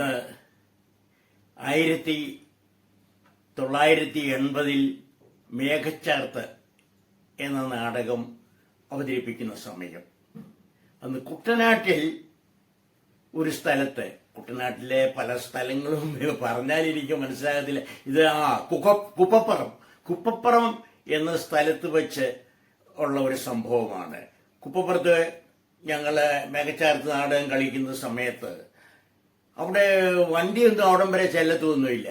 ഇന്ന് ആയിരത്തി തൊള്ളായിരത്തി എൺപതിൽ മേഘച്ചാർത്ത് എന്ന നാടകം അവതരിപ്പിക്കുന്ന സമയം. അന്ന് കുട്ടനാട്ടിൽ ഒരു സ്ഥലത്ത് കുട്ടനാട്ടിലെ പല സ്ഥലങ്ങളും പറഞ്ഞാൽ എനിക്ക് മനസ്സിലാകത്തില്ല. ഇത് ആ കുക കുപ്പപ്പുറം കുപ്പപ്പുറം എന്ന സ്ഥലത്ത് വെച്ച് ഉള്ള ഒരു സംഭവമാണ്. കുപ്പപ്പുറത്ത് ഞങ്ങൾ മേഘച്ചാർത്ത് നാടകം കളിക്കുന്ന സമയത്ത് അവിടെ വണ്ടിയൊന്നും അവിടം വരെ ചെല്ലത്തൊന്നുമില്ല.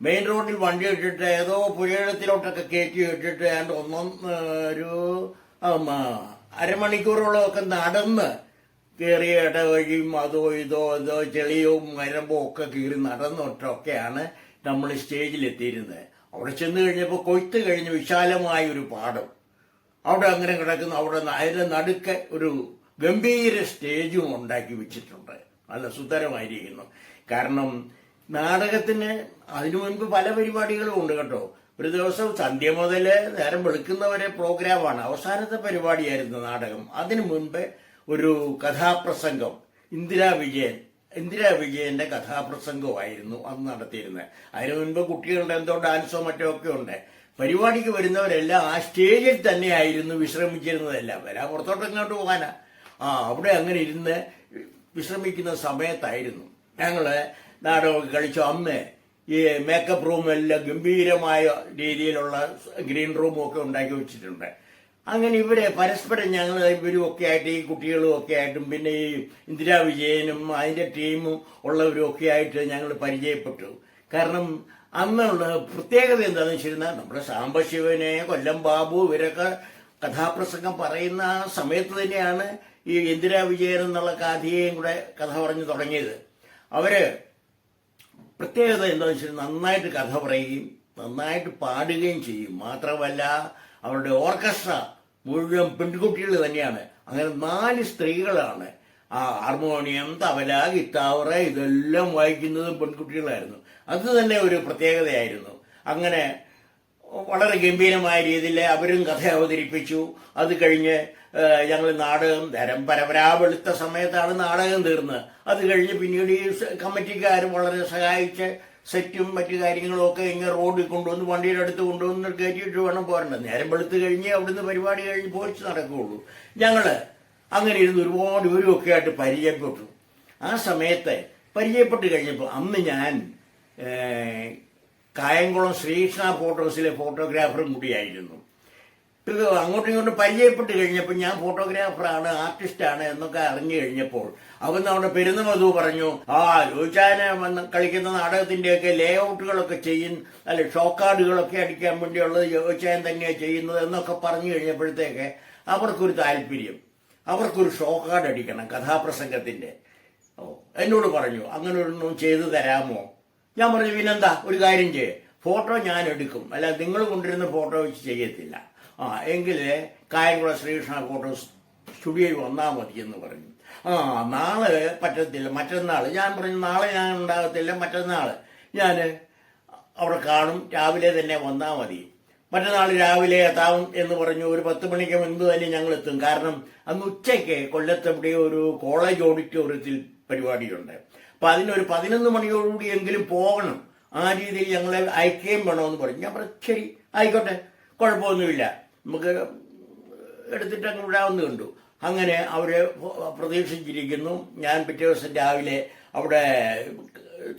മെയിൻ റോഡിൽ വണ്ടി ഇട്ടിട്ട് ഏതോ പുഴയിടത്തിലോട്ടൊക്കെ കയറ്റി ഇട്ടിട്ട് ഏതാണ്ട് ഒന്നും ഒരു അരമണിക്കൂറോളമൊക്കെ നടന്ന് കയറിയ ഇടവഴിയും അതോ ഇതോ ഇതോ ചെളിയും മരമ്പോ ഒക്കെ കീറി നടന്നിട്ടൊക്കെയാണ് നമ്മൾ സ്റ്റേജിലെത്തിയിരുന്നത്. അവിടെ ചെന്ന് കഴിഞ്ഞപ്പോൾ കൊയ്ത്ത് കഴിഞ്ഞ് വിശാലമായ ഒരു പാടം. അവിടെ അങ്ങനെ കിടക്കുന്ന. അവിടെ അതിന്റെ നടുക്ക് ഒരു ഗംഭീര സ്റ്റേജും ഉണ്ടാക്കി വെച്ചിട്ടുണ്ട്. നല്ല സുന്ദരമായിരിക്കുന്നു. കാരണം നാടകത്തിന് അതിനു മുൻപ് പല പരിപാടികളും ഉണ്ട് കേട്ടോ. ഒരു ദിവസം സന്ധ്യ മുതൽ നേരം വെളുക്കുന്നവരെ പ്രോഗ്രാമാണ്. അവസാനത്തെ പരിപാടിയായിരുന്നു നാടകം. അതിനു മുൻപ് ഒരു കഥാപ്രസംഗം. ഇന്ദിരാ വിജയൻ. ഇന്ദിരാ വിജയന്റെ കഥാപ്രസംഗമായിരുന്നു അന്ന് നടത്തിയിരുന്നത്. അതിനു മുൻപ് കുട്ടികളുടെ എന്തോ ഡാൻസോ മറ്റോ ഒക്കെ ഉണ്ട്. പരിപാടിക്ക് വരുന്നവരെല്ലാം ആ സ്റ്റേജിൽ തന്നെയായിരുന്നു വിശ്രമിച്ചിരുന്നതെല്ലാം. വരാൻ പുറത്തോട്ട് ഇങ്ങോട്ട് പോകാനാ? ആ അവിടെ അങ്ങനെ ഇരുന്ന് വിശ്രമിക്കുന്ന സമയത്തായിരുന്നു. ഞങ്ങൾ നാടകമൊക്കെ കളിച്ചു. അന്ന് ഈ മേക്കപ്പ് റൂം എല്ലാം ഗംഭീരമായ രീതിയിലുള്ള ഗ്രീൻ റൂമും ഒക്കെ ഉണ്ടാക്കി വെച്ചിട്ടുണ്ട്. അങ്ങനെ ഇവരെ പരസ്പരം ഞങ്ങൾ ഇവരും ഒക്കെ ആയിട്ട് ഈ കുട്ടികളും ഒക്കെ ആയിട്ടും പിന്നെ ഈ ഇന്ദിരാ വിജയനും അതിന്റെ ടീമും ഉള്ളവരും ഒക്കെ ആയിട്ട് ഞങ്ങൾ പരിചയപ്പെട്ടു. കാരണം അന്നുള്ള പ്രത്യേകത എന്താണെന്ന് വെച്ചിരുന്നാൽ നമ്മുടെ സാംബശിവനെ കൊല്ലം ബാബു ഇവരൊക്കെ കഥാപ്രസംഗം പറയുന്ന സമയത്ത് തന്നെയാണ് ഈ ഇന്ദിരാ വിജയൻ എന്നുള്ള കഥയെയും കൂടെ കഥ പറഞ്ഞു തുടങ്ങിയത്. അവർ പ്രത്യേകത എന്താണെന്ന് വെച്ചാൽ നന്നായിട്ട് കഥ പറയുകയും നന്നായിട്ട് പാടുകയും ചെയ്യും. മാത്രമല്ല അവരുടെ ഓർക്കസ്ട്ര മുഴുവൻ പെൺകുട്ടികൾ തന്നെയാണ്. അങ്ങനെ നാല് സ്ത്രീകളാണ്. ആ ഹാർമോണിയം തബല ഗിത്താവറ ഇതെല്ലാം വായിക്കുന്നതും പെൺകുട്ടികളായിരുന്നു. അത് തന്നെ ഒരു പ്രത്യേകതയായിരുന്നു. അങ്ങനെ വളരെ ഗംഭീരമായ രീതിയിൽ അവരും കഥ അവതരിപ്പിച്ചു. അത് കഴിഞ്ഞ് ഞങ്ങൾ നാടകം തരം പരമ്പരാ വെളുത്ത സമയത്താണ് നാടകം തീർന്നത്. അത് കഴിഞ്ഞ് പിന്നീട് ഈ കമ്മിറ്റിക്കാർ വളരെ സഹായിച്ച് സെറ്റും മറ്റു കാര്യങ്ങളും ഒക്കെ ഇങ്ങനെ റോഡിൽ കൊണ്ടുവന്ന് വണ്ടിയുടെ അടുത്ത് കൊണ്ടുവന്ന് കയറ്റിയിട്ട് വേണം പോരേണ്ടത്. നേരം വെളുത്ത് കഴിഞ്ഞ് അവിടുന്ന് പരിപാടി കഴിഞ്ഞ് പോയിച്ച് നടക്കുകയുള്ളൂ. ഞങ്ങൾ അങ്ങനെ ഇരുന്ന് ഒരുപാട് ഇവരുമൊക്കെ ആയിട്ട് പരിചയപ്പെട്ടു. ആ സമയത്ത് പരിചയപ്പെട്ട് കഴിഞ്ഞപ്പോൾ അന്ന് ഞാൻ കായംകുളം ശ്രീകൃഷ്ണ ഫോട്ടോസിലെ ഫോട്ടോഗ്രാഫറും കൂടിയായിരുന്നു. അങ്ങോട്ടും ഇങ്ങോട്ടും പരിചയപ്പെട്ട് കഴിഞ്ഞപ്പോൾ ഞാൻ ഫോട്ടോഗ്രാഫറാണ് ആർട്ടിസ്റ്റാണ് എന്നൊക്കെ അറിഞ്ഞു കഴിഞ്ഞപ്പോൾ അവൻ അവിടെ പെരുന്നമധു പറഞ്ഞു ആ ലോചാന വന്ന് കളിക്കുന്ന നാടകത്തിന്റെയൊക്കെ ലേ ഔട്ടുകളൊക്കെ ചെയ്യും അല്ലെ ഷോക്കാർഡുകളൊക്കെ അടിക്കാൻ വേണ്ടിയുള്ളത് ലോചാൻ തന്നെയാണ് ചെയ്യുന്നത് എന്നൊക്കെ പറഞ്ഞു കഴിഞ്ഞപ്പോഴത്തേക്ക് അവർക്കൊരു താല്പര്യം. അവർക്കൊരു ഷോക്കാർഡ് അടിക്കണം കഥാപ്രസംഗത്തിന്റെ ഓ എന്നോട് പറഞ്ഞു അങ്ങനെ ഒന്നും ചെയ്തു തരാമോ? ഞാൻ പറഞ്ഞു പിന്നെന്താ ഒരു കാര്യം ചെയ്യേ. ഫോട്ടോ ഞാൻ എടുക്കും. അല്ല നിങ്ങൾ കൊണ്ടിരുന്ന ഫോട്ടോ വെച്ച് ചെയ്യത്തില്ല. ആ എങ്കിൽ കായംകുളം ശ്രീകൃഷ്ണ ഫോട്ടോ സ്റ്റുഡിയോയിൽ വന്നാൽ മതി എന്ന് പറഞ്ഞു. ആ നാളെ പറ്റത്തില്ല. മറ്റന്നാൾ ഞാൻ പറഞ്ഞു നാളെ ഞാൻ ഉണ്ടാകത്തില്ല മറ്റന്നാൾ ഞാൻ അവിടെ കാണും. രാവിലെ തന്നെ വന്നാൽ മതി. മറ്റന്നാൾ രാവിലെ എത്താവും എന്ന് പറഞ്ഞു. ഒരു പത്ത് മണിക്ക് മുൻപ് തന്നെ ഞങ്ങൾ എത്തും. കാരണം അന്ന് ഉച്ചയ്ക്ക് കൊല്ലത്തെവിടെ ഒരു കോളേജ് ഓഡിറ്റോറിയത്തിൽ പരിപാടിയുണ്ട്. അപ്പൊ അതിനൊരു പതിനൊന്ന് മണിയോടുകൂടി എങ്കിലും പോകണം. ആ രീതിയിൽ ഞങ്ങളെ അയക്കുകയും വേണമെന്ന് പറഞ്ഞു. ഞാൻ പറഞ്ഞു ശരി ആയിക്കോട്ടെ. കുഴപ്പമൊന്നുമില്ല. നമുക്ക് എടുത്തിട്ട് അങ്ങ് വിടാമെന്ന് കണ്ടു അങ്ങനെ അവർ പ്രതീക്ഷിച്ചിരിക്കുന്നു. ഞാൻ പിറ്റേ ദിവസം രാവിലെ അവിടെ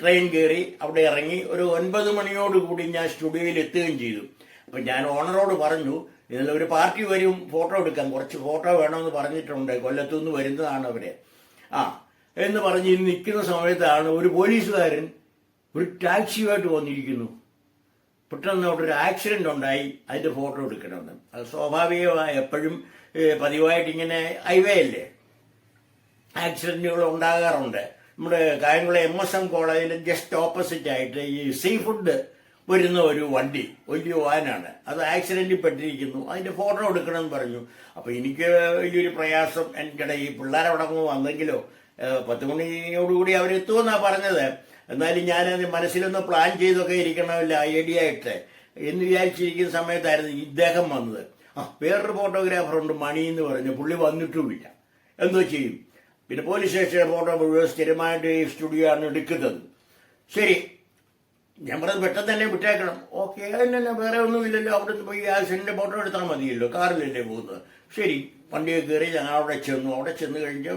ട്രെയിൻ കയറി അവിടെ ഇറങ്ങി ഒരു ഒൻപത് മണിയോടുകൂടി ഞാൻ സ്റ്റുഡിയോയിൽ എത്തുകയും ചെയ്തു. അപ്പം ഞാൻ ഓണറോട് പറഞ്ഞു ഇതിൽ ഒരു പാർട്ടി വരും ഫോട്ടോ എടുക്കാം. കുറച്ച് ഫോട്ടോ വേണമെന്ന് പറഞ്ഞിട്ടുണ്ട്. കൊല്ലത്തുനിന്ന് വരുന്നതാണ് അവരെ. ആ എന്ന് പറഞ്ഞ് നിൽക്കുന്ന സമയത്താണ് ഒരു പോലീസുകാരൻ ഒരു ടാക്സിയുമായിട്ട് വന്നിരിക്കുന്നു. പെട്ടെന്ന് അവിടെ ഒരു ആക്സിഡന്റ് ഉണ്ടായി. അതിന്റെ ഫോട്ടോ എടുക്കണമെന്ന്. അത് സ്വാഭാവികമായി എപ്പോഴും പതിവായിട്ട് ഇങ്ങനെ ഹൈവേ അല്ലേ? ആക്സിഡന്റുകൾ ഉണ്ടാകാറുണ്ട്. നമ്മുടെ കായംകുളം എം എസ് എം കോളേജിന്റെ ജസ്റ്റ് ഓപ്പോസിറ്റ് ആയിട്ട് ഈ സീ ഫുഡ് വരുന്ന ഒരു വണ്ടി വലിയ വാനാണ്. അത് ആക്സിഡന്റിൽ പെട്ടിരിക്കുന്നു. അതിന്റെ ഫോട്ടോ എടുക്കണമെന്ന് പറഞ്ഞു. അപ്പൊ എനിക്ക് വലിയൊരു പ്രയാസം. എനിക്കിടെ ഈ പിള്ളേരവിടെ വന്നെങ്കിലോ പത്ത് മണിയോടുകൂടി അവരെത്തുമെന്നാ പറഞ്ഞത്. എന്നാലും ഞാൻ മനസ്സിലൊന്ന് പ്ലാൻ ചെയ്തൊക്കെ ഇരിക്കണമല്ല ഐഡിയ ആയിട്ട് എന്ന് വിചാരിച്ചിരിക്കുന്ന സമയത്തായിരുന്നു ഇദ്ദേഹം വന്നത്. ആ വേറൊരു ഫോട്ടോഗ്രാഫർ ഉണ്ട് മണി എന്ന് പറഞ്ഞു. പുള്ളി വന്നിട്ടുമില്ല. എന്തോ ചെയ്യും. പിന്നെ പോലീസ് സ്റ്റേഷൻ ഫോട്ടോ മുഴുവൻ സ്ഥിരമായിട്ട് ഈ സ്റ്റുഡിയോ ആണ് എടുക്കുന്നത്. ശരി. ഞാൻ പറഞ്ഞത് പെട്ടെന്ന് തന്നെ വിട്ടേക്കണം ഓക്കെ അതിനെ വേറെ ഒന്നുമില്ലല്ലോ. അവിടെ പോയി ആക്സിഡന്റ് ഫോട്ടോ എടുത്താൽ മതിയല്ലോ. കാറിലല്ലേ പോകുന്നത്. ശരി. വണ്ടിയെ കയറി ഞങ്ങൾ അവിടെ ചെന്നു. അവിടെ ചെന്ന് കഴിഞ്ഞ്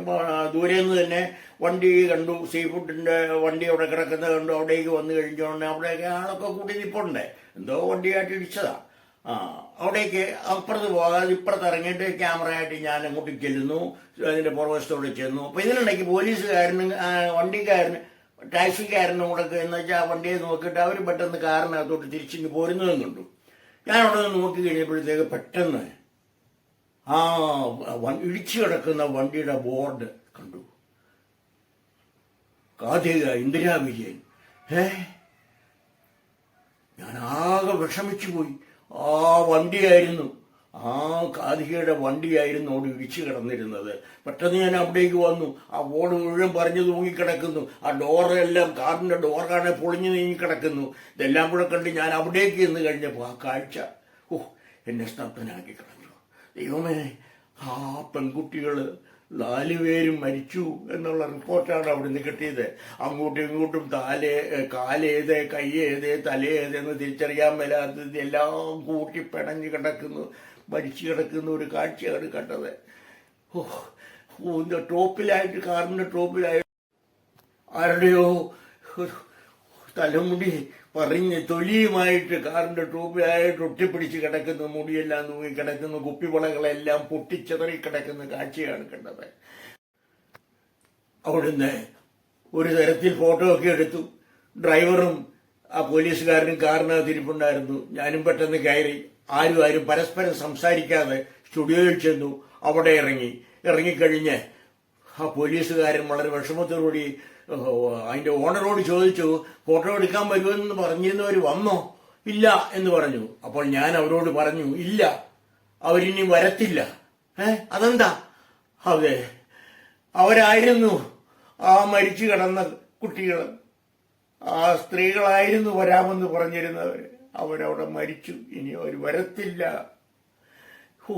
ദൂരെ നിന്ന് തന്നെ വണ്ടി കണ്ടു. സീ ഫുഡിന്റെ വണ്ടി അവിടെ കിടക്കുന്നത് കണ്ടു. അവിടേക്ക് വന്നു കഴിഞ്ഞോണ്ട് അവിടെയൊക്കെ ആളൊക്കെ കൂടി നിൽപ്പുണ്ടേ എന്തോ വണ്ടിയായിട്ട് ഇടിച്ചതാണ് ആ അവിടേക്ക് അപ്പുറത്ത് പോകാതെ ഇപ്പുറത്ത് ഇറങ്ങിയിട്ട് ക്യാമറയായിട്ട് ഞാൻ അങ്ങോട്ട് ചെല്ലുന്നു. അതിന്റെ പുറവശത്തോടെ ചെന്നു. അപ്പോൾ ഇതിനിടയ്ക്ക് പോലീസുകാരനും വണ്ടിക്കാരന് ടാക്സിക്കാരനും കൂടെ എന്ന് വെച്ചാൽ വണ്ടിയെ നോക്കിയിട്ട് അവർ പെട്ടെന്ന് കാറിനകത്തോട്ട് തിരിച്ചിങ്ങ് പോരുന്നതും കണ്ടു. ഞാൻ അവിടെ നിന്ന് നോക്കി കഴിഞ്ഞപ്പോഴത്തേക്ക് പെട്ടെന്ന് ആ ഇടിച്ചു കിടക്കുന്ന വണ്ടിയുടെ ബോർഡ് കണ്ടു. കാതിക ഇന്ദിരാ വിജയൻ. ഏ ഞാൻ ആകെ വിഷമിച്ചു പോയി. ആ വണ്ടിയായിരുന്നു ആ കാതികയുടെ വണ്ടിയായിരുന്നു അവിടെ ഇടിച്ചു കിടന്നിരുന്നത്. പെട്ടെന്ന് ഞാൻ അവിടേക്ക് വന്നു. ആ ബോർഡ് മുഴുവൻ പറഞ്ഞു തൂങ്ങിക്കിടക്കുന്നു. ആ ഡോറെല്ലാം കാറിന്റെ ഡോറാണെ പൊളിഞ്ഞു നീങ്ങി കിടക്കുന്നു ഇതെല്ലാം കൂടെ കണ്ട് ഞാൻ അവിടേക്ക് നിന്ന് കഴിഞ്ഞപ്പോൾ ആ കാഴ്ച ഓ എന്നെ സ്തബ്ധനാക്കി കളഞ്ഞു ദൈവമേ ആ പെൺകുട്ടികൾ നാലുപേരും മരിച്ചു എന്നുള്ള റിപ്പോർട്ടാണ് അവിടുന്ന് കിട്ടിയത്. അങ്ങോട്ടും ഇങ്ങോട്ടും താലേ കാലേത് കയ്യേത് എന്ന് തിരിച്ചറിയാൻ മേലാത്തത് എല്ലാം കൂട്ടി പിണഞ്ഞു കിടക്കുന്നു മരിച്ചു കിടക്കുന്ന ഒരു കാഴ്ചയാണ് കണ്ടത്. ഓ, ടോപ്പിലായിട്ട് കാറിന്റെ ടോപ്പിലായിട്ട് ആരുടെയോ തലമുടി പറഞ്ഞ് തൊലിയുമായിട്ട് കാറിന്റെ ട്യൂബിലായിട്ട് ഒട്ടിപ്പിടിച്ച് കിടക്കുന്ന മുടിയെല്ലാം തൂങ്ങി കിടക്കുന്ന കുപ്പിവളകളെല്ലാം പൊട്ടിച്ചെതറി കിടക്കുന്ന കാഴ്ചയാണ് കണ്ടത്. അവിടുന്ന് ഒരു തരത്തിൽ ഫോട്ടോ ഒക്കെ എടുത്തു. ഡ്രൈവറും ആ പോലീസുകാരനും കാറിനകത്ത് ഇരിപ്പുണ്ടായിരുന്നു. ഞാനും പെട്ടെന്ന് കയറി. ആരും ആരും പരസ്പരം സംസാരിക്കാതെ സ്റ്റുഡിയോയിൽ ചെന്നു. അവിടെ ഇറങ്ങി. ഇറങ്ങിക്കഴിഞ്ഞ് ആ പോലീസുകാരൻ വളരെ വിഷമത്തോടുകൂടി അതിന്റെ ഓണറോട് ചോദിച്ചു ഫോട്ടോ എടുക്കാൻ വരുമെന്ന് പറഞ്ഞിരുന്നവർ വന്നോ? ഇല്ല എന്ന് പറഞ്ഞു. അപ്പോൾ ഞാൻ അവരോട് പറഞ്ഞു ഇല്ല അവരിനി വരത്തില്ല. ഏ അതെന്താ? അതെ അവരായിരുന്നു ആ മരിച്ചു കിടന്ന കുട്ടികൾ. ആ സ്ത്രീകളായിരുന്നു വരാമെന്ന് പറഞ്ഞിരുന്നവർ അവരവിടെ മരിച്ചു. ഇനി അവർ വരത്തില്ല. ഹൂ